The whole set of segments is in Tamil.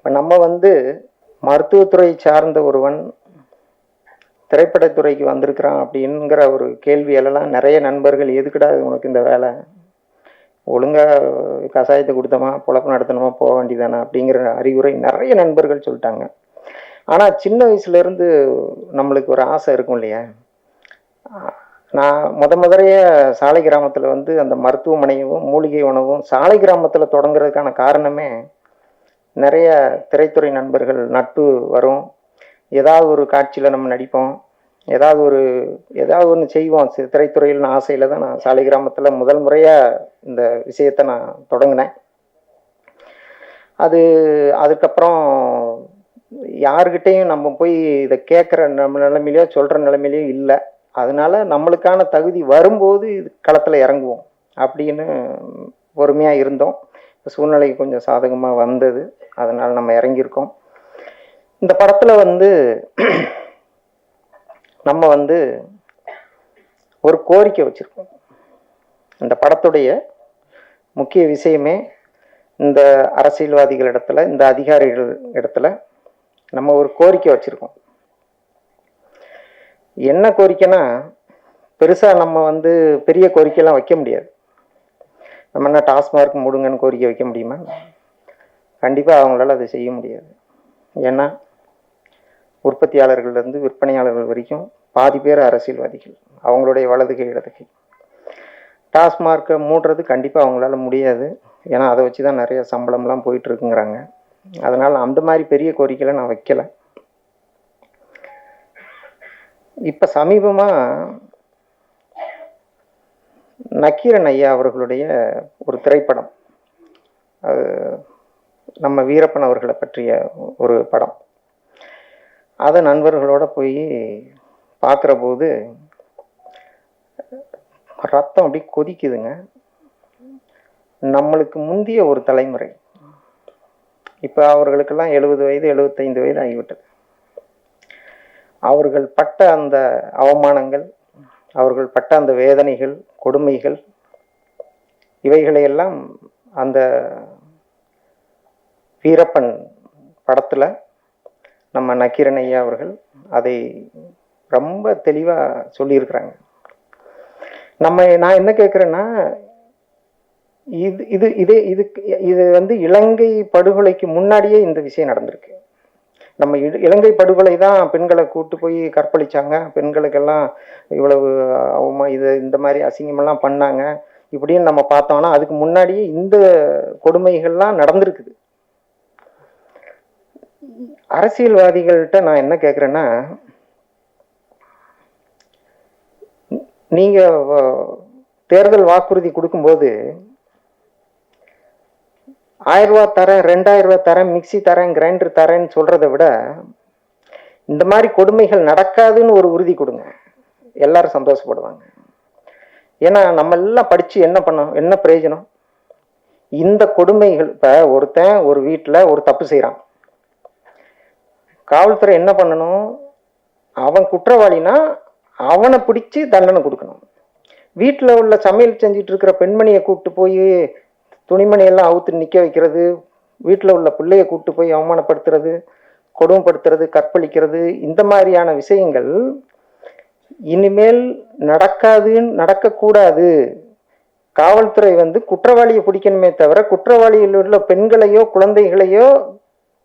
இப்போ நம்ம வந்து மருத்துவத்துறை சார்ந்த ஒருவன் திரைப்படத்துறைக்கு வந்திருக்கிறான் அப்படிங்கிற ஒரு கேள்வியிலலாம் நிறைய நண்பர்கள் எதுக்குடா உனக்கு இந்த வேலை? ஒழுங்காக கஷாயத்தை கொடுத்தோமா? பொழப்பு நடத்தணுமா? போக வேண்டியதானா? அப்படிங்கிற அறிவுரை நிறைய நண்பர்கள் சொல்லிட்டாங்க. ஆனால் சின்ன வயசுலேருந்து நம்மளுக்கு ஒரு ஆசை இருக்கும் இல்லையா? நான் முத முதலைய சாலை கிராமத்தில் வந்து அந்த மருத்துவமனையும் மூலிகை உணவும் சாலை கிராமத்தில் தொடங்குறதுக்கான காரணமே நிறைய திரைத்துறை நண்பர்கள் நட்பு வரும். ஏதாவது ஒரு காட்சியில் நம்ம நடிப்போம். ஏதாவது ஒரு ஏதாவது ஒன்று செய்வோம். திரைத்துறையில் நான் ஆசையில் தான் நான் சாலை கிராமத்தில் முதல் முறையாக இந்த விஷயத்தை நான் தொடங்கினேன். அது அதுக்கப்புறம் யாருக்கிட்டேயும் நம்ம போய் இதை கேட்குற நம்ம நிலைமையிலையோ சொல்கிற நிலைமையிலையோ இல்லை. அதனால நம்மளுக்கான தகுதி வரும்போது இது களத்தில் இறங்குவோம். அப்படின்னு பொறுமையாக இருந்தோம். சூழ்நிலை கொஞ்சம் சாதகமாக வந்தது. அதனால் நம்ம இறங்கியிருக்கோம். இந்த படத்தில் வந்து நம்ம வந்து ஒரு கோரிக்கை வச்சுருக்கோம். இந்த படத்துடைய முக்கிய விஷயமே இந்த அரசியல்வாதிகள் இடத்துல இந்த அதிகாரிகள் இடத்துல நம்ம ஒரு கோரிக்கை வச்சுருக்கோம். என்ன கோரிக்கைனா பெருசாக நம்ம வந்து பெரிய கோரிக்கைலாம் வைக்க முடியாது. நம்ம என்ன டாஸ்மார்க் மூடுங்கன்னு கோரிக்கை வைக்க முடியுமா? கண்டிப்பாக அவங்களால அதை செய்ய முடியாது. ஏன்னா உற்பத்தியாளர்கள்லேருந்து விற்பனையாளர்கள் வரைக்கும் பாதி பேர் அரசியல்வாதிகள். அவங்களுடைய வலதுகை இடதுகை டாஸ்மார்க்கை மூடுறது கண்டிப்பாக அவங்களால முடியாது. ஏன்னா அதை வச்சு தான் நிறைய சம்பளம்லாம் போயிட்டு இருக்குங்கிறாங்க அதனால் அந்த மாதிரி பெரிய கோரிக்கையில் நான் வைக்கல. இப்போ சமீபமாக நக்கீரன் ஐயா அவர்களுடைய ஒரு திரைப்படம். அது நம்ம வீரப்பன் அவர்களை பற்றிய ஒரு படம். அதை நண்பர்களோட போய் பார்க்குற போது ரத்தம் அப்படி கொதிக்குதுங்க. நம்மளுக்கு முந்திய ஒரு தலைமுறை. இப்போ அவர்களுக்கெல்லாம் எழுபது வயது எழுபத்தைந்து வயது ஆகிவிட்டது. அவர்கள் பட்ட அந்த அவமானங்கள் அவர்கள் பட்ட அந்த வேதனைகள் கொடுமைகள் இவைகளையெல்லாம் அந்த வீரப்பன் படத்தில் நம்ம நக்கீரன் ஐயா அவர்கள் அதை ரொம்ப தெளிவாக சொல்லியிருக்கிறாங்க. நம்ம நான் என்ன கேட்குறேன்னா இது இது இதே இதுக்கு இது வந்து இலங்கை படுகொலைக்கு முன்னாடியே இந்த விஷயம் நடந்திருக்கு. நம்ம இ- இலங்கை படுகொலை தான் பெண்களை கூட்டு போய் கற்பழிச்சாங்க. பெண்களுக்கெல்லாம் இவ்வளவு அவமா இது இந்த மாதிரி அசிங்கமெல்லாம் பண்ணாங்க. இப்படின்னு நம்ம பார்த்தோம்னா அதுக்கு முன்னாடியே இந்த கொடுமைகள்லாம் நடந்திருக்குது. அரசியல்வாதிகள்கிட்ட நான் என்ன கேட்குறேன்னா நீங்கள் தேர்தல் வாக்குறுதி கொடுக்கும்போது ஆயிரம் ரூபா தரேன் ரெண்டாயிரம் ரூபா தரேன் மிக்சி தரேன் கிரைண்டர் தரேன்னு சொல்றதை விட இந்த மாதிரி கொடுமைகள் நடக்காதுன்னு ஒரு உறுதி கொடுங்க. எல்லாரும் சந்தோஷப்படுவாங்க. ஏன்னா நம்ம எல்லாம் படிச்சு என்ன பண்ணோம் என்ன பிரயோஜனம்? இந்த கொடுமைகள் இப்போ ஒருத்தன் ஒரு வீட்டில் ஒரு தப்பு செய்கிறான் காவல்துறை என்ன பண்ணணும்? அவன் குற்றவாளினா அவனை பிடிச்சி தண்டனை கொடுக்கணும். வீட்டில் உள்ள சமையல் செஞ்சிட்டு இருக்கிற பெண்மணியை கூப்பிட்டு போய் துணிமணியெல்லாம் அவுத்து நிற்க வைக்கிறது வீட்டில் உள்ள பிள்ளைய கூப்பிட்டு போய் அவமானப்படுத்துறது கொடுமைப்படுத்துறது கற்பழிக்கிறது இந்த மாதிரியான விஷயங்கள் இனிமேல் நடக்காதுன்னு நடக்கக்கூடாது. காவல்துறை வந்து குற்றவாளியை பிடிக்கணுமே தவிர குற்றவாளியில் உள்ள பெண்களையோ குழந்தைகளையோ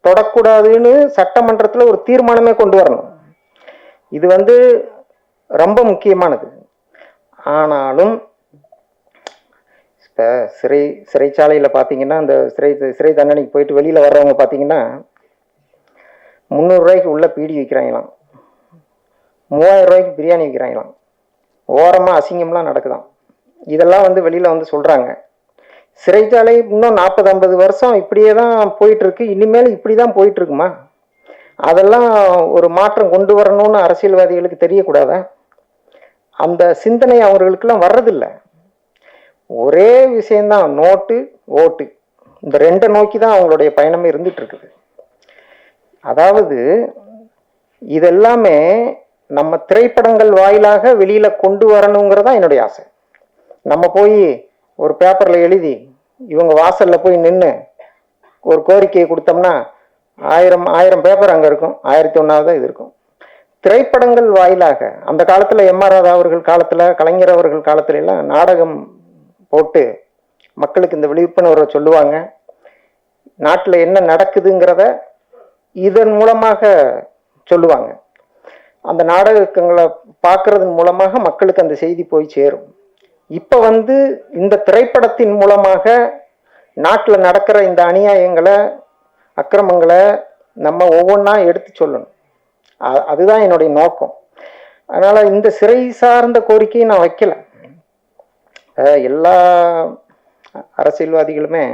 தொடக்கூடாதுன்னு சட்டமன்றத்தில் ஒரு தீர்மானமே கொண்டு வரணும். இது வந்து ரொம்ப முக்கியமானது. ஆனாலும் இப்போ சிறை சிறைச்சாலையில் பார்த்தீங்கன்னா அந்த சிறை சிறை தண்டனைக்கு போயிட்டு வெளியில் வர்றவங்க பார்த்தீங்கன்னா முந்நூறுரூவாய்க்கு உள்ள பீடி விற்கிறாங்களாம் மூவாயிரம் ரூபாய்க்கு பிரியாணி விற்கிறாங்களாம் ஓரமாக அசிங்கம்லாம் நடக்குதான் இதெல்லாம் வந்து வெளியில் வந்து சொல்கிறாங்க சிறைச்சாலை இன்னும் நாற்பது ஐம்பது வருஷம் இப்படியே தான் போயிட்டுருக்கு. இனிமேல் இப்படி தான் போயிட்டு இருக்குமா அதெல்லாம் ஒரு மாற்றம் கொண்டு வரணும்னு அரசியல்வாதிகளுக்கு தெரியக்கூடாதா? அந்த சிந்தனை அவர்களுக்கெல்லாம் வர்றதில்லை. ஒரே விஷயம்தான் நோட்டு ஓட்டு. இந்த ரெண்டை நோக்கி தான் அவங்களுடைய பயணமே இருந்துட்டு இருக்குது அதாவது இதெல்லாமே நம்ம திரைப்படங்கள் வாயிலாக வெளியில் கொண்டு வரணுங்கிறதா என்னுடைய ஆசை. நம்ம போய் ஒரு பேப்பரில் எழுதி இவங்க வாசலில் போய் நின்று ஒரு கோரிக்கையை கொடுத்தோம்னா ஆயிரம் ஆயிரம் பேப்பர் அங்கே இருக்கும். ஆயிரத்தி ஒன்றாவது இது இருக்கும். திரைப்படங்கள் வாயிலாக அந்த காலத்தில் எம் ஆர் ராதா அவர்கள் காலத்தில் கலைஞர் அவர்கள் காலத்துல எல்லாம் நாடகம் போட்டு மக்களுக்கு இந்த விழிப்புணர்வை சொல்லுவாங்க. நாட்டில் என்ன நடக்குதுங்கிறத இதன் மூலமாக சொல்லுவாங்க. அந்த நாடகங்களை பார்க்கறதன் மூலமாக மக்களுக்கு அந்த செய்தி போய் சேரும். இப்போ வந்து இந்த திரைப்படத்தின் மூலமாக நாட்டில் நடக்கிற இந்த அநியாயங்களை அக்கிரமங்களை நம்ம ஒவ்வொன்றா எடுத்து சொல்லணும். அதுதான் என்னுடைய நோக்கம். அதனால் இந்த சிறை சார்ந்த கோரிக்கையை நான் வைக்கல. எல்லா அரசியல்வாதிகளுமே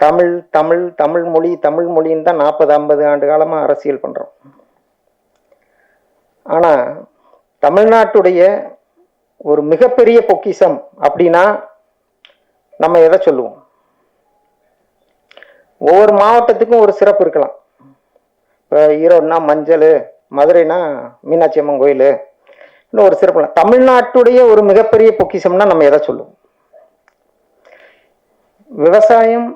தமிழ் தமிழ் தமிழ் மொழி தமிழ் மொழின்னு தான் நாற்பது ஐம்பது ஆண்டு காலமாக அரசியல் பண்ணுறோம் ஆனால் தமிழ்நாட்டுடைய ஒரு மிகப்பெரிய பொக்கிஷம் அப்படின்னா நம்ம எதை சொல்லுவோம்? ஒவ்வொரு மாவட்டத்துக்கும் ஒரு சிறப்பு இருக்கலாம். இப்போ ஈரோடுனா மஞ்சள் மதுரைனா மீனாட்சி அம்மன் கோயில் இன்னும் ஒரு சிறப்பு தமிழ்நாட்டுடைய ஒரு மிகப்பெரிய பொக்கிஷம்னா நம்ம எதை சொல்லுவோம்? விவசாயம்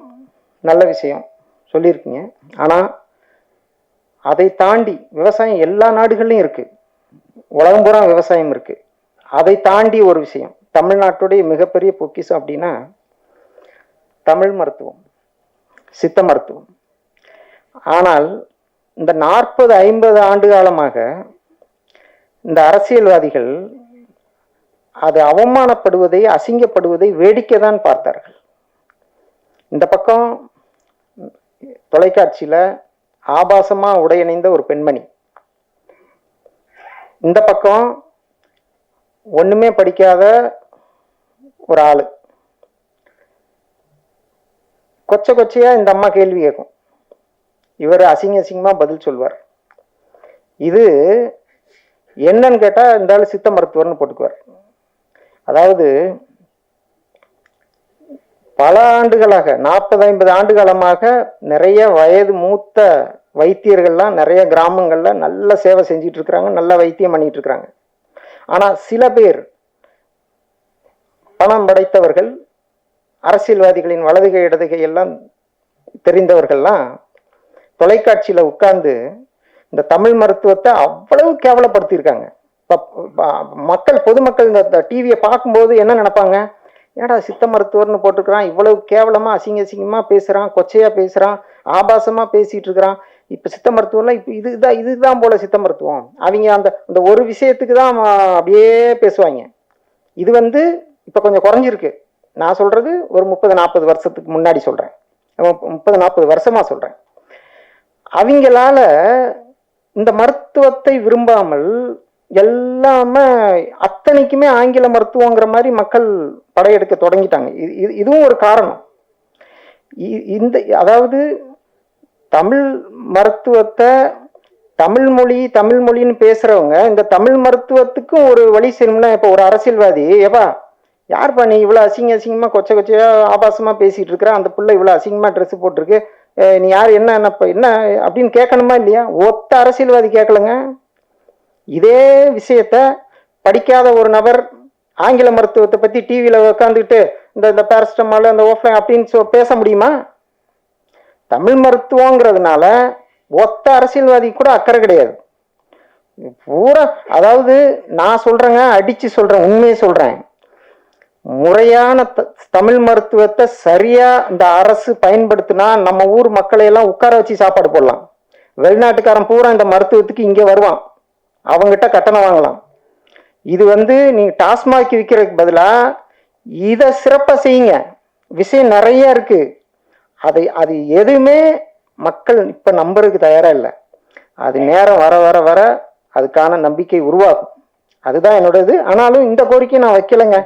நல்ல விஷயம் சொல்லியிருக்கீங்க. ஆனால் அதை தாண்டி விவசாயம் எல்லா நாடுகள்லையும் இருக்குது உலகம் பூரா விவசாயம் இருக்குது அதை தாண்டி ஒரு விஷயம் தமிழ்நாட்டுடைய மிகப்பெரிய பொக்கிஷம் அப்படின்னா தமிழ் மருத்துவம் சித்த மருத்துவம். ஆனால் இந்த நாற்பது ஐம்பது ஆண்டு காலமாக இந்த அரசியல்வாதிகள் அது அவமானப்படுவதை அசிங்கப்படுவதை வேடிக்கை தான் பார்த்தார்கள். இந்த பக்கம் தொலைக்காட்சியில் ஆபாசமாக உடையணிந்த ஒரு பெண்மணி. இந்த பக்கம் ஒன்றுமே படிக்காத ஒரு ஆள். கொச்சை கொச்சையாக இந்த அம்மா கேள்வி கேட்கும் இவர் அசிங்க அசிங்கமாக பதில் சொல்வார். இது என்னன்னு கேட்டால் இந்த சித்த மருத்துவர்னு போட்டுக்குவார். அதாவது பல ஆண்டுகளாக நாற்பது ஐம்பது ஆண்டு காலமாக நிறைய வயது மூத்த வைத்தியர்கள்லாம் நிறைய கிராமங்களில் நல்ல சேவை செஞ்சிட்டு இருக்கிறாங்க நல்ல வைத்தியம் பண்ணிட்டு இருக்கிறாங்க ஆனால் சில பேர் பணம் படைத்தவர்கள் அரசியல்வாதிகளின் வலதுகை இடதுகை எல்லாம் தெரிந்தவர்கள்லாம் தொலைக்காட்சியில் உட்கார்ந்து இந்த தமிழ் மருத்துவத்தை அவ்வளவு கேவலப்படுத்தியிருக்காங்க. இப்ப- மக்கள் பொதுமக்கள் இந்த டிவியை பார்க்கும்போது என்ன நினைப்பாங்க? ஏடா சித்த மருத்துவர்னு போட்டிருக்கிறான் இவ்வளவு கேவலமாக அசிங்க அசிங்கமாக பேசுகிறான் கொச்சையாக பேசுகிறான் ஆபாசமாக பேசிகிட்டு இருக்கிறான். இப்போ சித்த மருத்துவம்லாம் இப்போ இதுதான் இதுதான் போல சித்த மருத்துவம். அவங்க அந்த அந்த ஒரு விஷயத்துக்கு தான் அப்படியே பேசுவாங்க. இது வந்து இப்போ கொஞ்சம் குறைஞ்சிருக்கு. நான் சொல்கிறது ஒரு முப்பது நாற்பது வருஷத்துக்கு முன்னாடி சொல்கிறேன் முப்பது நாற்பது வருஷமாக சொல்கிறேன் அவங்களால இந்த மருத்துவத்தை விரும்பாமல் எல்லாமே அத்தனைக்குமே ஆங்கில மருத்துவங்கிற மாதிரி மக்கள் படையெடுக்க தொடங்கிட்டாங்க. இது- இது- இதுவும் ஒரு காரணம். இ- இந்த அதாவது தமிழ் மருத்துவத்தை தமிழ் மொழி தமிழ் மொழின்னு பேசுறவங்க இந்த தமிழ் மருத்துவத்துக்கும் ஒரு வழி செய்யணும்னா இப்போ ஒரு அரசியல்வாதி ஏப்பா யார்ப்பா நீ இவ்வளோ அசிங்க அசிங்கமாக கொச்சை கொச்சையாக ஆபாசமாக பேசிகிட்டு இருக்கிற? அந்த பிள்ளை இவ்வளோ அசிங்கமாக ட்ரெஸ் போட்டிருக்கு. நீ யார் என்ன என்னப்பா என்ன அப்படின்னு கேட்கணுமா இல்லையா? ஒத்த அரசியல்வாதி கேட்கலங்க. இதே விஷயத்த படிக்காத ஒரு நபர் ஆங்கில மருத்துவத்தை பத்தி டிவியில உட்காந்துக்கிட்டு இந்த இந்த பேரஸ்டமால் இந்த ஓஃப்லைன் அப்படின்னு சொ பேச முடியுமா? தமிழ் மருத்துவங்கிறதுனால ஒத்த அரசியல்வாதி கூட அக்கறை கிடையாது. பூரா அதாவது நான் சொல்றேங்க அடிச்சு சொல்றேன் உண்மையை சொல்றேன். முறையான த- தமிழ் மருத்துவத்தை சரியா இந்த அரசு பயன்படுத்தினா நம்ம ஊர் மக்களை எல்லாம் உட்கார வச்சு சாப்பாடு போடலாம். வெளிநாட்டுக்காரன் பூரா இந்த மருத்துவத்துக்கு இங்கே வருவான். அவங்ககிட்ட கட்டணம் வாங்கலாம். இது வந்து நீங்க டாஸ்மாக் விற்கிறதுக்கு பதிலாக இதை சிறப்பாக செய்யுங்க. விஷயம் நிறைய இருக்கு. அதை அது எதுவுமே மக்கள் இப்போ நம்புறதுக்கு தயாராக இல்லை. அது நேரம் வர வர வர அதுக்கான நம்பிக்கை உருவாகும். அதுதான் என்னோட இது ஆனாலும் இந்த கோரிக்கை நான் வைக்கலைங்க.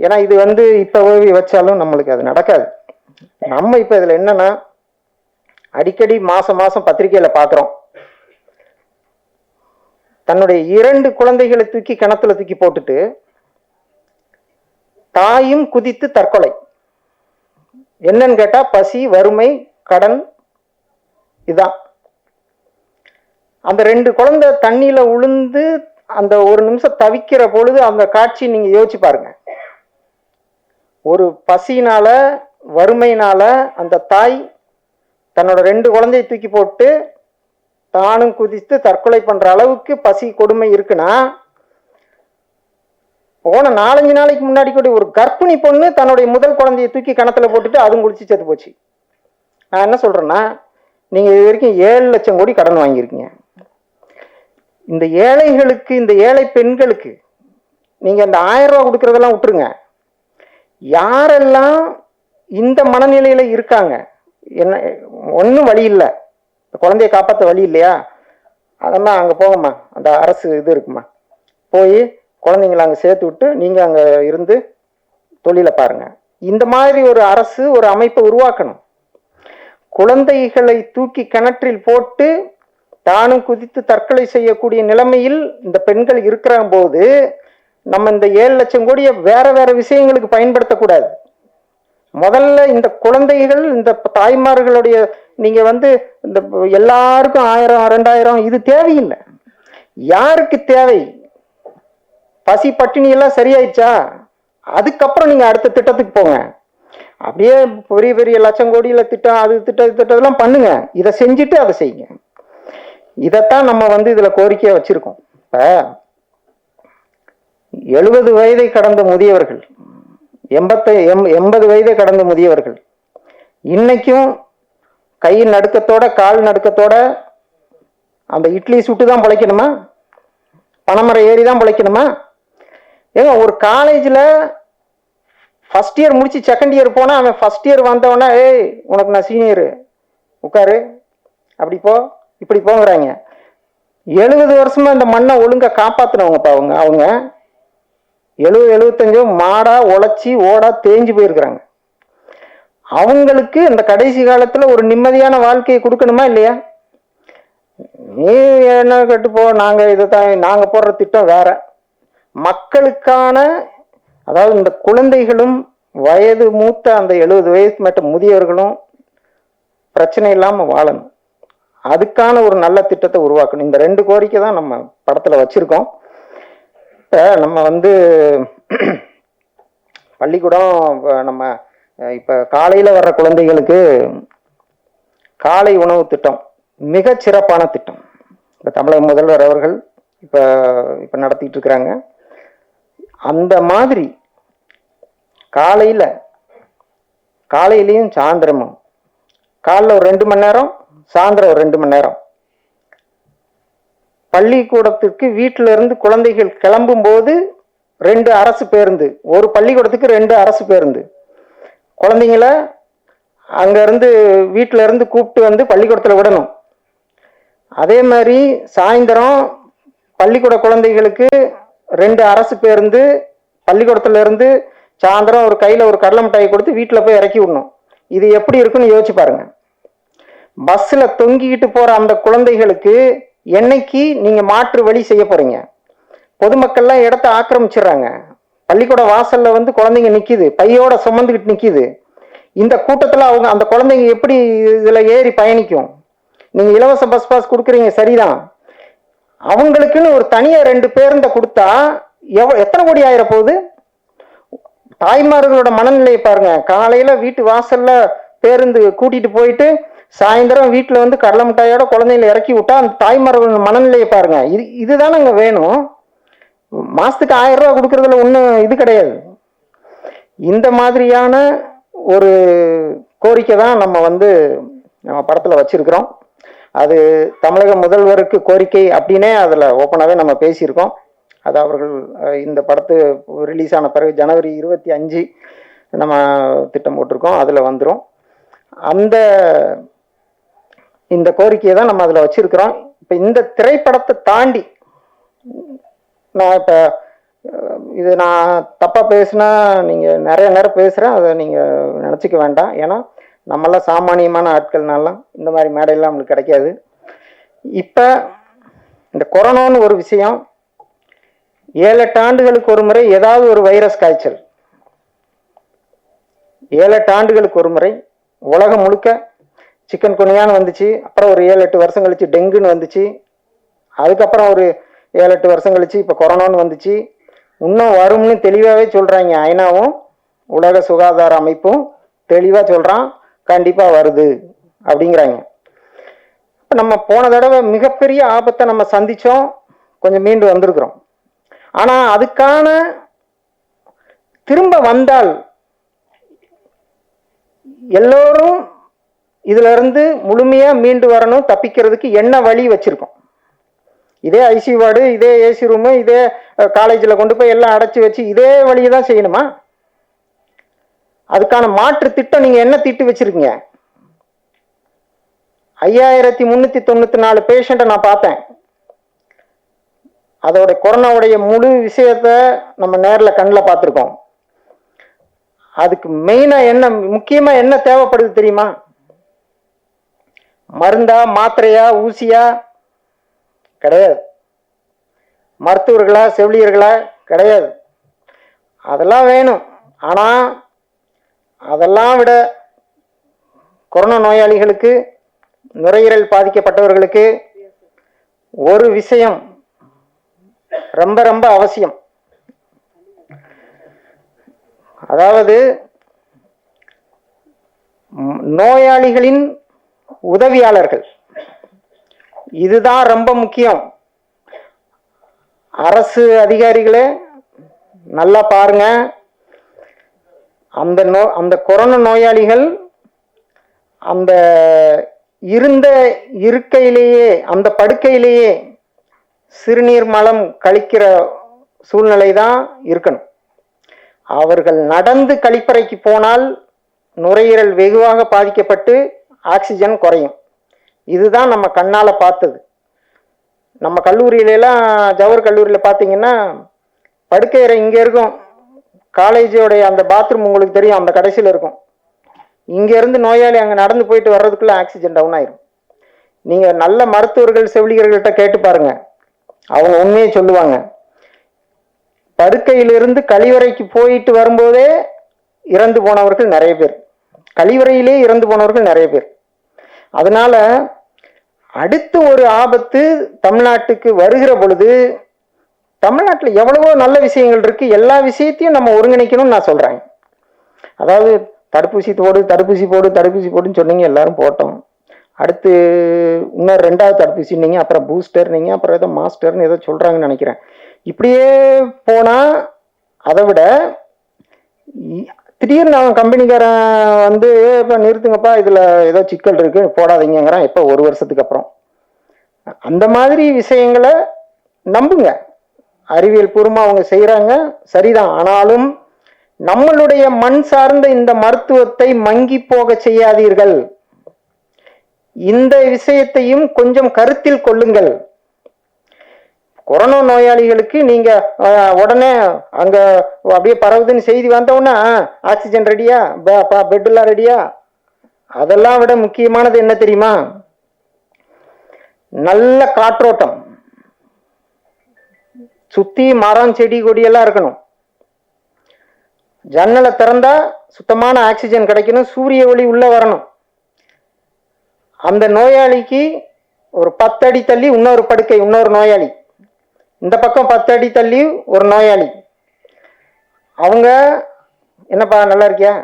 ஏன்னா இது வந்து இப்போ போய் வச்சாலும் நம்மளுக்கு அது நடக்காது. நம்ம இப்போ இதுல என்னன்னா அடிக்கடி மாசம் மாசம் பத்திரிக்கையில பாக்குறோம். தன்னுடைய இரண்டு குழந்தைகளை தூக்கி கிணத்துல தூக்கி போட்டுட்டு தாயும் குதித்து தற்கொலை. என்னன்னு கேட்டால் பசி வறுமை கடன் இதான். அந்த ரெண்டு குழந்தை தண்ணியில உளுந்து அந்த ஒரு நிமிஷம் தவிக்கிற பொழுது அந்த காட்சி நீங்கள் யோசிச்சு பாருங்க. ஒரு பசியினால வறுமையினால அந்த தாய் தன்னோட ரெண்டு குழந்தையை தூக்கி போட்டு தானும் குதித்து தற்கொலை பண்ற அளவுக்கு பசி கொடுமை இருக்குன்னா போன நாலஞ்சு நாளைக்கு முன்னாடி கூட ஒரு கர்ப்பிணி பொண்ணு தன்னுடைய முதல் குழந்தையை தூக்கி கணத்துல போட்டுட்டு அதுவும் குளிச்சு செத்து போச்சு. நான் என்ன சொல்றேன்னா நீங்க இது வரைக்கும் ஏழு லட்சம் கோடி கடன் வாங்கியிருக்கீங்க. இந்த ஏழைகளுக்கு இந்த ஏழை பெண்களுக்கு நீங்க அந்த ஆயிரம் ரூபா கொடுக்கறதெல்லாம் விட்டுருங்க. யாரெல்லாம் இந்த மனநிலையில இருக்காங்க? என்ன ஒன்றும் வழி இல்லை. குழந்தைய காப்பாற்ற வழி இல்லையா? அதெல்லாம் அங்கே போங்கம்மா. அந்த அரசு இது இருக்குமா போய் குழந்தைங்கள அங்கே சேர்த்து விட்டு நீங்கள் அங்கே இருந்து தொழிலை பாருங்க. இந்த மாதிரி ஒரு அரசு ஒரு அமைப்பை உருவாக்கணும். குழந்தைகளை தூக்கி கிணற்றில் போட்டு தானும் குதித்து தற்கொலை செய்யக்கூடிய நிலைமையில் இந்த பெண்கள் இருக்கிற போது நம்ம இந்த ஏழு லட்சம் கோடியை வேற வேற விஷயங்களுக்கு பயன்படுத்தக்கூடாது. முதல்ல இந்த குழந்தைகள் இந்த தாய்மார்களுடைய நீங்க வந்து இந்த எல்லாருக்கும் ஆயிரம் ரெண்டாயிரம் இது தேவையில்லை. யாருக்கு தேவை? பசி பட்டினி எல்லாம் சரியாயிடுச்சா? அதுக்கப்புறம் நீங்க அடுத்த திட்டத்துக்கு போங்க. அப்படியே பெரிய பெரிய லட்சம் கோடியில திட்டம் அது திட்டம் திட்டத்தெல்லாம் பண்ணுங்க. இதை செஞ்சுட்டு அதை செய்யுங்க. இதைத்தான் நம்ம வந்து இதுல கோரிக்கையா வச்சிருக்கோம். இப்ப எழுபது வயதை கடந்த முதியவர்கள் எண்பத்தை எம் எண்பது வயதை கடந்த முதியவர்கள் இன்னைக்கும் கை நடுக்கத்தோட கால் நடுக்கத்தோட அந்த இட்லி சுட்டு தான் பிழைக்கணுமா? பனைமரம் ஏறி தான் பிழைக்கணுமா? ஏங்க ஒரு காலேஜில் ஃபர்ஸ்ட் இயர் முடிச்சு செகண்ட் இயர் போனால் அவன் ஃபர்ஸ்ட் இயர் வந்தவொடனே ஏய் உனக்கு நான் சீனியரு உட்காரு. அப்படி போ இப்படி போங்கிறாங்க. எழுபது வருஷமா இந்த மண்ணை ஒழுங்காக காப்பாற்றினவங்கப்பா அவங்க அவங்க. எழுபது எழுபத்தஞ்சோ மாடா உழைச்சி ஓடா தேஞ்சு போயிருக்கிறாங்க. அவங்களுக்கு இந்த கடைசி காலத்தில் ஒரு நிம்மதியான வாழ்க்கையை கொடுக்கணுமா இல்லையா? நீ என்ன கட்டுப்போ நாங்கள் இதை தான் நாங்கள் போடுற திட்டம் வேற. மக்களுக்கான அதாவது இந்த குழந்தைகளும் வயது மூத்த அந்த எழுபது வயசு மேட்ட முதியவர்களும் பிரச்சனை இல்லாமல் வாழணும். அதுக்கான ஒரு நல்ல திட்டத்தை உருவாக்கணும். இந்த ரெண்டு கோரிக்கை தான் நம்ம படத்தில் வச்சுருக்கோம். இப்போ நம்ம வந்து பள்ளிக்கூடம் நம்ம இப்போ காலையில் வர்ற குழந்தைகளுக்கு காலை உணவு திட்டம் மிக சிறப்பான திட்டம். இப்போ தமிழக முதல்வர் அவர்கள் இப்போ இப்போ நடத்திட்டு இருக்கிறாங்க. அந்த மாதிரி காலையில் காலையிலையும் சாயந்தரமும். காலைல ஒரு ரெண்டு மணி நேரம் சாயந்தரம் ஒரு ரெண்டு மணி நேரம். பள்ளிக்கூடத்திற்கு வீட்டில இருந்து குழந்தைகள் கிளம்பும் போது ரெண்டு அரசு பேருந்து ஒரு பள்ளிக்கூடத்துக்கு ரெண்டு அரசு பேருந்து. குழந்தைங்கள அங்கேருந்து வீட்டில இருந்து கூப்பிட்டு வந்து பள்ளிக்கூடத்தில் விடணும். அதே மாதிரி சாயந்தரம் பள்ளிக்கூட குழந்தைகளுக்கு ரெண்டு அரசு பேருந்து பள்ளிக்கூடத்துல இருந்து சாயந்தரம் ஒரு கையில் ஒரு கடலை மிட்டாயை கொடுத்து வீட்டில் போய் இறக்கி விடணும். இது எப்படி இருக்குன்னு யோசிச்சு பாருங்க. பஸ்ஸில் தொங்கிக்கிட்டு போகிற அந்த குழந்தைகளுக்கு என்னைக்கு நீங்கள் மாற்று வழி செய்ய போகிறீங்க பொதுமக்கள்லாம் இடத்த ஆக்கிரமிச்சிடுறாங்க. பள்ளிக்கூட வாசலில் வந்து குழந்தைங்க நிற்கிது பையோட சுமந்துக்கிட்டு நிற்கிது இந்த கூட்டத்தில் அவங்க அந்த குழந்தைங்க எப்படி இதில் ஏறி பயணிக்கும்? நீங்கள் இலவச பஸ் பாஸ் கொடுக்குறீங்க சரிதான். அவங்களுக்குன்னு ஒரு தனியாக ரெண்டு பேருந்த கொடுத்தா எவ் எத்தனை கோடி ஆயிர போகுது தாய்மார்களோட மனநிலையை பாருங்க. காலையில் வீட்டு வாசலில் பேருந்து கூட்டிகிட்டு போயிட்டு சாயந்தரம் வீட்டில் வந்து கடலை மிட்டாயோட குழந்தைங்களை இறக்கி விட்டா அந்த தாய்மார்களோட மனநிலையை பாருங்க. இது இதுதானங்க வேணும். மாசத்துக்கு ஆயிரம் ரூபா கொடுக்கறதுல ஒன்றும் இது கிடையாது. இந்த மாதிரியான ஒரு கோரிக்கை தான் நம்ம வந்து நம்ம படத்தில் வச்சிருக்கிறோம். அது தமிழக முதல்வருக்கு கோரிக்கை அப்படின்னே அதில் ஓப்பனாகவே நம்ம பேசியிருக்கோம். அது அவர்கள் இந்த படத்து ரிலீஸ் ஆன பிறகு ஜனவரி இருபத்தி அஞ்சு நம்ம திட்டம் போட்டிருக்கோம். அதில் வந்துடும் அந்த இந்த கோரிக்கையை தான் நம்ம அதில் வச்சிருக்கிறோம். இப்போ இந்த திரைப்படத்தை தாண்டி நான் இப்போ இது நான் தப்பாக பேசுனா நீங்கள் நிறைய நேரம் பேசுகிறேன் அதை நீங்கள் நினச்சிக்க வேண்டாம். ஏன்னா நம்மளாம் சாமானியமான ஆட்கள்னாலாம் இந்த மாதிரி மேடையெல்லாம் நம்மளுக்கு கிடைக்காது. இப்போ இந்த கொரோனான்னு ஒரு விஷயம் ஏழு எட்டு ஆண்டுகளுக்கு ஒரு முறை ஏதாவது ஒரு வைரஸ் காய்ச்சல். ஏழு எட்டு ஆண்டுகளுக்கு ஒரு முறை உலகம் முழுக்க சிக்கன் குனியான்னு வந்துச்சு. அப்புறம் ஒரு ஏழு எட்டு வருஷம் கழிச்சு டெங்குன்னு வந்துச்சு. அதுக்கப்புறம் ஒரு ஏழு எட்டு வருஷம் கழிச்சு இப்போ கொரோனான்னு வந்துச்சு. இன்னும் வரும்னு தெளிவாகவே சொல்கிறாங்க ஐநாவும் உலக சுகாதார அமைப்பும் தெளிவாக சொல்கிறான் கண்டிப்பாக வருது அப்படிங்கிறாங்க. இப்போ நம்ம போன தடவை மிகப்பெரிய ஆபத்தை நம்ம சந்தித்தோம் கொஞ்சம் மீண்டு வந்திருக்கிறோம். ஆனால் அதுக்கான திரும்ப வந்தால் எல்லோரும் இதுல இருந்து முழுமையா மீண்டு வரணும் தப்பிக்கிறதுக்கு என்ன வழி வச்சிருக்கோம்? இதே ஐசி வார்டு இதே ஏசி ரூமு இதே காலேஜில் கொண்டு போய் எல்லாம் அடைச்சி வச்சு இதே வழியை தான் செய்யணுமா? அதுக்கான மாற்று திட்டம் நீங்கள் என்ன திட்டு வச்சிருக்கீங்க? ஐயாயிரத்தி முந்நூற்றி தொண்ணூற்றி நாலு பேஷண்ட்டை நான் பார்த்தேன். அதோட கொரோனாவுடைய முழு விஷயத்த நம்ம நேரில் கண்ணில் பார்த்துருக்கோம். அதுக்கு மெயினாக என்ன முக்கியமாக என்ன தேவைப்படுது தெரியுமா? மருந்தா மாத்திரையா ஊசியா? கிடையாது. மருத்துவர்களா செவிலியர்களா? கிடையாது. அதெல்லாம் வேணும். ஆனால் அதெல்லாம் விட கொரோனா நோயாளிகளுக்கு நுரையீரல் பாதிக்கப்பட்டவர்களுக்கு ஒரு விஷயம் ரொம்ப ரொம்ப அவசியம். அதாவது நோயாளிகளின் உதவியாளர்கள். இதுதான் ரொம்ப முக்கியம். அரசு அதிகாரிகளே நல்லா பாருங்க. அந்த நோ அந்த கொரோனா நோயாளிகள் அந்த இருந்த இருக்கையிலேயே அந்த படுக்கையிலேயே சிறுநீர் மலம் கழிக்கிற சூழ்நிலை தான் இருக்கணும். அவர்கள் நடந்து கழிப்பறைக்கு போனால் நுரையீரல் வெகுவாக பாதிக்கப்பட்டு ஆக்சிஜன் குறையும். இதுதான் நம்ம கண்ணால் பார்த்தது. நம்ம கல்லூரியிலலாம் ஜவஹர் கல்லூரியில் பார்த்தீங்கன்னா படுக்கையறை இங்கே இருக்கும். காலேஜோடைய அந்த பாத்ரூம் உங்களுக்கு தெரியும் அந்த கடைசியில் இருக்கும். இங்கேருந்து நோயாளி அங்கே நடந்து போயிட்டு வர்றதுக்குள்ளே ஆக்சிஜன் டவுன் ஆயிரும். நீங்கள் நல்ல மருத்துவர்கள் செவிலியர்கள்ட்ட கேட்டு பாருங்க. அவங்க உண்மையை சொல்லுவாங்க. படுக்கையிலிருந்து கழிவறைக்கு போயிட்டு வரும்போதே இறந்து போனவர்கள் நிறைய பேர். கழிவறையிலே இறந்து போனவர்கள் நிறைய பேர். அதனால அடுத்து ஒரு ஆபத்து தமிழ்நாட்டுக்கு வருகிற பொழுது தமிழ்நாட்டில் எவ்வளவோ நல்ல விஷயங்கள் இருக்கு. எல்லா விஷயத்தையும் நம்ம ஒருங்கிணைக்கணும்னு நான் சொல்றேன். அதாவது தடுப்பூசி போடு தடுப்பூசி போடு தடுப்பூசி போடுன்னு சொன்னீங்க எல்லாரும் போட்டோம். அடுத்து இன்னொரு ரெண்டாவது தடுப்பூசின்னீங்க அப்புறம் பூஸ்டர் நீங்க அப்புறம் ஏதோ மாஸ்டர்னு ஏதோ சொல்றாங்கன்னு நினைக்கிறேன். இப்படியே போனா அதை விட இ- திடீர்னு அவன் கம்பெனிக்காரன் வந்து இப்போ நிறுத்துங்கப்பா இதில் ஏதோ சிக்கல் இருக்கு போடாதீங்கிறான் எப்போ ஒரு வருஷத்துக்கு அப்புறம். அந்த மாதிரி விஷயங்களை நம்புங்க. அறிவியல் பூர்வமாக அவங்க செய்கிறாங்க சரிதான். ஆனாலும் நம்மளுடைய மண் சார்ந்த இந்த மருத்துவத்தை மங்கி போக செய்யாதீர்கள். இந்த விஷயத்தையும் கொஞ்சம் கருத்தில் கொள்ளுங்கள். கொரோனா நோயாளிகளுக்கு நீங்க உடனே அங்க அப்படியே பரவுதுன்னு செய்தி வந்தோன்னா ஆக்சிஜன் ரெடியா? பெட் எல்லாம் ரெடியா? அதெல்லாம் விட முக்கியமானது என்ன தெரியுமா? நல்ல காற்றோட்டம். சுத்தி மரம் செடி கொடியெல்லாம் இருக்கணும். ஜன்னலை திறந்தா சுத்தமான ஆக்சிஜன் கிடைக்கணும். சூரிய ஒளி உள்ள வரணும். அந்த நோயாளிக்கு ஒரு பத்தடி தள்ளி இன்னொரு படுக்கை இன்னொரு நோயாளி. இந்த பக்கம் பத்து அடி தள்ளி ஒரு நோயாளி. அவங்க என்னப்பா நல்லா இருக்கியா?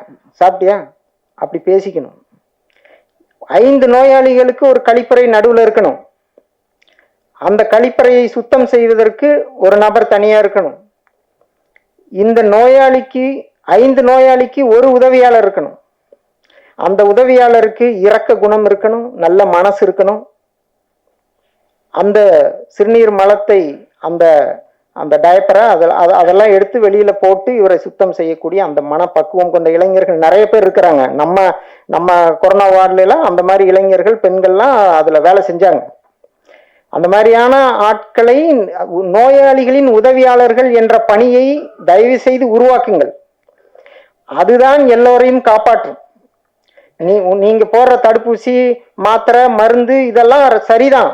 சாப்பிட்டியா? அப்படி பேசிக்கணும். ஐந்து நோயாளிகளுக்கு ஒரு கழிப்பறை நடுவில் இருக்கணும். அந்த கழிப்பறையை சுத்தம் செய்வதற்கு ஒரு நபர் தனியாக இருக்கணும். இந்த நோயாளிக்கு ஐந்து நோயாளிக்கு ஒரு உதவியாளர் இருக்கணும். அந்த உதவியாளருக்கு இறக்க குணம் இருக்கணும் நல்ல மனசு இருக்கணும். அந்த சிறுநீர் மலத்தை அந்த அந்த டயப்பரை அதில் அது அதெல்லாம் எடுத்து வெளியில போட்டு இவரை சுத்தம் செய்யக்கூடிய அந்த மனப்பக்குவம் கொண்ட இளைஞர்கள் நிறைய பேர் இருக்கிறாங்க. நம்ம நம்ம கொரோனா வார்டுலாம் அந்த மாதிரி இளைஞர்கள் பெண்கள்லாம் அதுல வேலை செஞ்சாங்க. அந்த மாதிரியான ஆட்களை நோயாளிகளின் உதவியாளர்கள் என்ற பணியை தயவு செய்து உருவாக்குங்கள். அதுதான் எல்லோரையும் காப்பாற்றும். நீ நீங்க போடுற தடுப்பூசி மாத்திரை மருந்து இதெல்லாம் சரிதான்.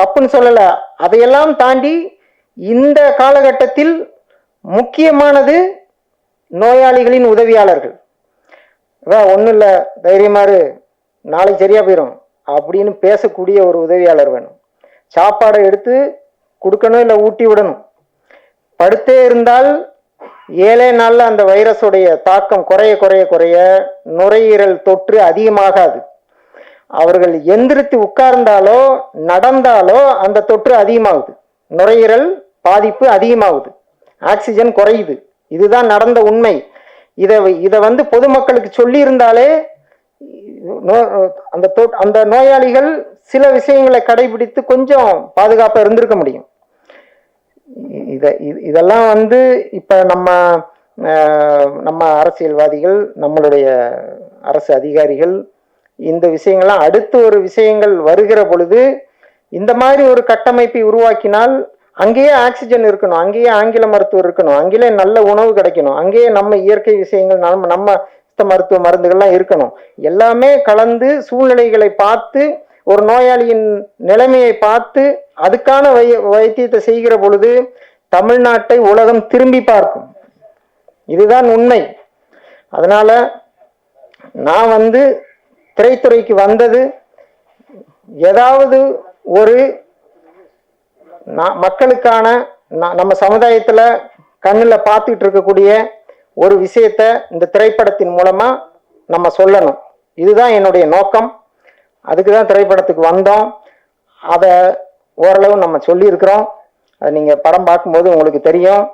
தப்புன்னு சொல்லல. அதையெல்லாம் தாண்டி இந்த காலகட்டத்தில் முக்கியமானது நோயாளிகளின் உதவியாளர்கள். ஒன்றும் இல்லை தைரியமாறு நாளைக்கு சரியாக போயிடும் அப்படின்னு பேசக்கூடிய ஒரு உதவியாளர் வேணும். சாப்பாடை எடுத்து கொடுக்கணும் இல்லை ஊட்டி விடணும். படுத்தே இருந்தால் ஏழே நாளில் அந்த வைரஸுடைய தாக்கம் குறைய குறைய குறைய நுரையீரல் தொற்று அதிகமாகாது. அவர்கள் எந்திரித்து உட்கார்ந்தாலோ நடந்தாலோ அந்த தொற்று அதிகமாகுது. நுரையீரல் பாதிப்பு அதிகமாகுது. ஆக்சிஜன் குறையுது. இதுதான் நடந்த உண்மை. இதை இதை வந்து பொதுமக்களுக்கு சொல்லியிருந்தாலே அந்த அந்த நோயாளிகள் சில விஷயங்களை கடைபிடித்து கொஞ்சம் பாதுகாப்பாக இருந்திருக்க முடியும். இதை இதெல்லாம் வந்து இப்போ நம்ம நம்ம அரசியல்வாதிகள் நம்மளுடைய அரசு அதிகாரிகள் இந்த விஷயங்கள்லாம் அடுத்து ஒரு விஷயங்கள் வருகிற பொழுது இந்த மாதிரி ஒரு கட்டமைப்பை உருவாக்கினால் அங்கேயே ஆக்சிஜன் இருக்கணும் அங்கேயே ஆங்கில மருத்துவர் இருக்கணும் அங்கேயே நல்ல உணவு கிடைக்கணும் அங்கேயே நம்ம இயற்கை விஷயங்கள் நம்ம நம்ம சித்த மருத்துவ மருந்துகள்லாம் இருக்கணும். எல்லாமே கலந்து சூழ்நிலைகளை பார்த்து ஒரு நோயாளியின் நிலைமையை பார்த்து அதுக்கான வை வைத்தியத்தை செய்கிற பொழுது தமிழ்நாட்டை உலகம் திரும்பி பார்க்கும். இதுதான் உண்மை. அதனால நான் வந்து திரைத்துறைக்கு வந்தது. ஏதாவது ஒரு மக்களுக்கான நம்ம சமுதாயத்தில் கண்ணில் பார்த்துட்டு இருக்கக்கூடிய ஒரு விஷயத்த இந்த திரைப்படத்தின் மூலமாக நம்ம சொல்லணும். இதுதான் என்னுடைய நோக்கம். அதுக்கு தான் திரைப்படத்துக்கு வந்தோம். அதை ஓரளவு நம்ம சொல்லியிருக்கிறோம். அதை நீங்கள் படம் பார்க்கும்போது உங்களுக்கு தெரியும்.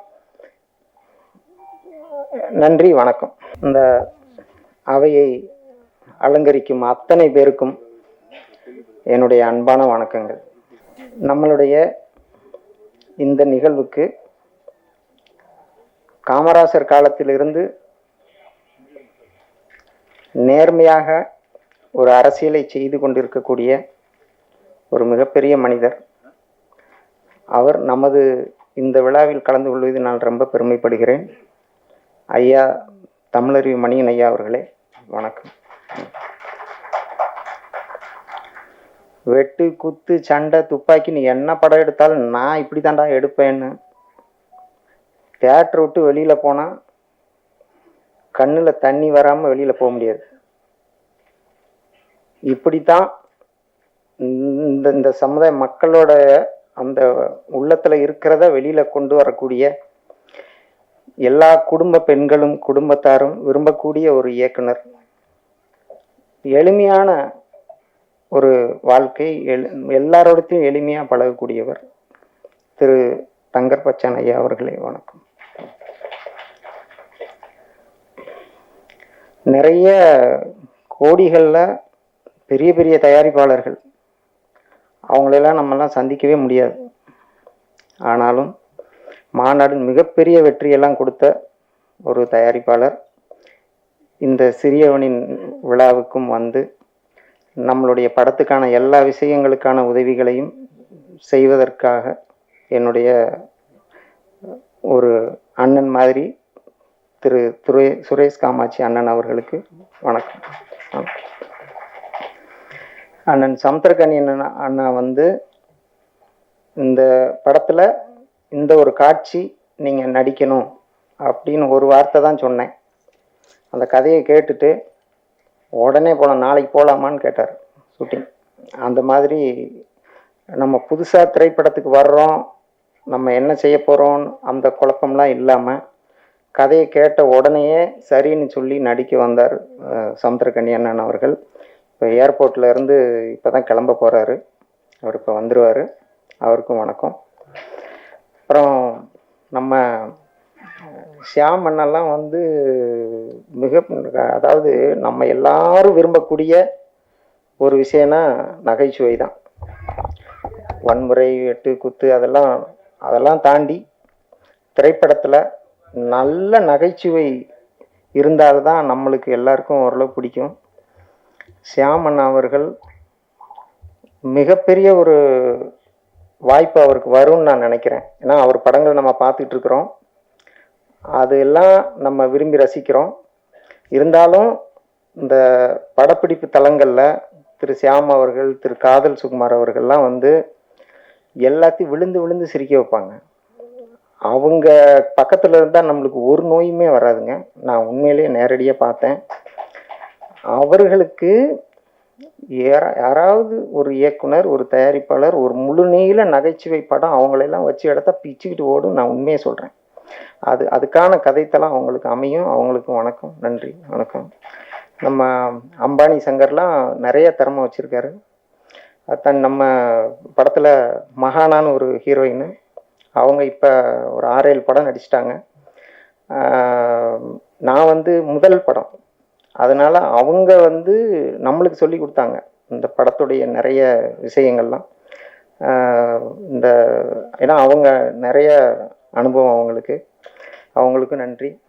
நன்றி வணக்கம். இந்த அவையை அலங்கரிக்கும் அத்தனை பேருக்கும் என்னுடைய அன்பான வணக்கங்கள். நம்மளுடைய இந்த நிகழ்வுக்கு காமராசர் காலத்திலிருந்து நேர்மையாக ஒரு அரசியலை செய்து கொண்டிருக்கக்கூடிய ஒரு மிகப்பெரிய மனிதர். அவர் நமது இந்த விழாவில் கலந்து கொள்வதில் நான் ரொம்ப பெருமைப்படுகிறேன். ஐயா தமிழறிவு மணியன் ஐயா அவர்களே வணக்கம். வெட்டு குத்து சண்டை துப்பாக்கி நீ என்ன படம் எடுத்தாலும் நான் இப்படி தாண்டா எடுப்பேன்னு. தேட்டர் விட்டு வெளியில் போனால் கண்ணில் தண்ணி வராமல் வெளியில் போக முடியாது. இப்படித்தான் இந்த இந்த சமுதாய மக்களோட அந்த உள்ளத்தில் இருக்கிறத வெளியில் கொண்டு வரக்கூடிய எல்லா குடும்ப பெண்களும் குடும்பத்தாரும் விரும்பக்கூடிய ஒரு இயக்குனர். எளிமையான ஒரு வாழ்க்கை எல் எல்லாரோடத்தையும் எளிமையாக பழகக்கூடியவர் திரு தங்கர் பச்சான் ஐயா அவர்களே வணக்கம். நிறைய கோடிகளில் பெரிய பெரிய தயாரிப்பாளர்கள் அவங்களெல்லாம் நம்மெல்லாம் சந்திக்கவே முடியாது. ஆனாலும் மாநாடு மிகப்பெரிய வெற்றியெல்லாம் கொடுத்த ஒரு தயாரிப்பாளர் இந்த சிறியவனின் விழாவுக்கும் வந்து நம்மளுடைய படத்துக்கான எல்லா விஷயங்களுக்கான உதவிகளையும் செய்வதற்காக என்னுடைய ஒரு அண்ணன் மாதிரி திரு துரே சுரேஷ் காமாட்சி அண்ணன் அவர்களுக்கு வணக்கம். அண்ணன் சமுத்திரகனி அண்ணன் அண்ணா வந்து இந்த படத்தில் இந்த ஒரு காட்சி நீங்கள் நடிக்கணும் அப்படின்னு ஒரு வார்த்தை தான் சொன்னேன். அந்த கதையை கேட்டுட்டு உடனே போகலாம் நாளைக்கு போகலாமான்னு கேட்டார் ஷூட்டிங் அந்த மாதிரி நம்ம புதுசாக திரைப்படத்துக்கு வர்றோம் நம்ம என்ன செய்ய போகிறோம் அந்த குழப்பம்லாம் இல்லாமல் கதையை கேட்ட உடனேயே சரின்னு சொல்லி நடிக்க வந்தார் அஹ், அண்ணன் அவர்கள். இப்போ ஏர்போர்ட்லேருந்து இப்போ தான் கிளம்ப போகிறாரு அவர் இப்போ வந்துடுவார் அவருக்கும் வணக்கம். அப்புறம் நம்ம ஷியாம் அண்ணெல்லாம் வந்து மிக அதாவது நம்ம எல்லாரும் விரும்பக்கூடிய ஒரு விஷயம்னா நகைச்சுவை தான். வன்முறை வெட்டு குத்து அதெல்லாம் அதெல்லாம் தாண்டி திரைப்படத்தில் நல்ல நகைச்சுவை இருந்தால்தான் நம்மளுக்கு எல்லாருக்கும் ஓரளவு பிடிக்கும். ஷியாம் அண்ணா அவர்கள் மிகப்பெரிய ஒரு வாய்ப்பு அவருக்கு வரும்னு நான் நினைக்கிறேன். ஏன்னா அவர் படங்கள் நம்ம பார்த்துட்டு இருக்கிறோம். அதெல்லாம் நம்ம விரும்பி ரசிக்கிறோம். இருந்தாலும் இந்த படப்பிடிப்பு தலங்களில் திரு சியாம் அவர்கள் திரு காதல் சுகுமார் அவர்கள்லாம் வந்து எல்லாத்தையும் விழுந்து விழுந்து சிரிக்க வைப்பாங்க. அவங்க பக்கத்தில் இருந்தால் நம்மளுக்கு ஒரு நோயுமே வராதுங்க. நான் உண்மையிலேயே நேரடியாக பார்த்தேன். அவர்களுக்கு யாரா யாராவது ஒரு இயக்குனர் ஒரு தயாரிப்பாளர் ஒரு முழு நீள நகைச்சுவை படம் அவங்களெல்லாம் வச்சு எடுத்தா பிச்சுக்கிட்டு ஓடும் நான் உண்மையை சொல்கிறேன் அது அதுக்கான கதைத்தெல்லாம் அவங்களுக்கு அமையும். அவங்களுக்கு வணக்கம். நன்றி. வணக்கம். நம்ம அம்பானி சங்கர்லாம் நிறைய திறமை வச்சுருக்காரு. தன் நம்ம படத்தில் மகானான்னு ஒரு ஹீரோயின் அவங்க இப்போ ஒரு ஆறேழு படம் நடிச்சிட்டாங்க. நான் வந்து முதல் படம். அதனால் அவங்க வந்து நம்மளுக்கு சொல்லி கொடுத்தாங்க. இந்த படத்துடைய நிறைய விஷயங்கள்லாம். இந்த ஏன்னா அவங்க நிறைய அனுபவம் அவங்களுக்கு. அவங்களுக்கும் நன்றி.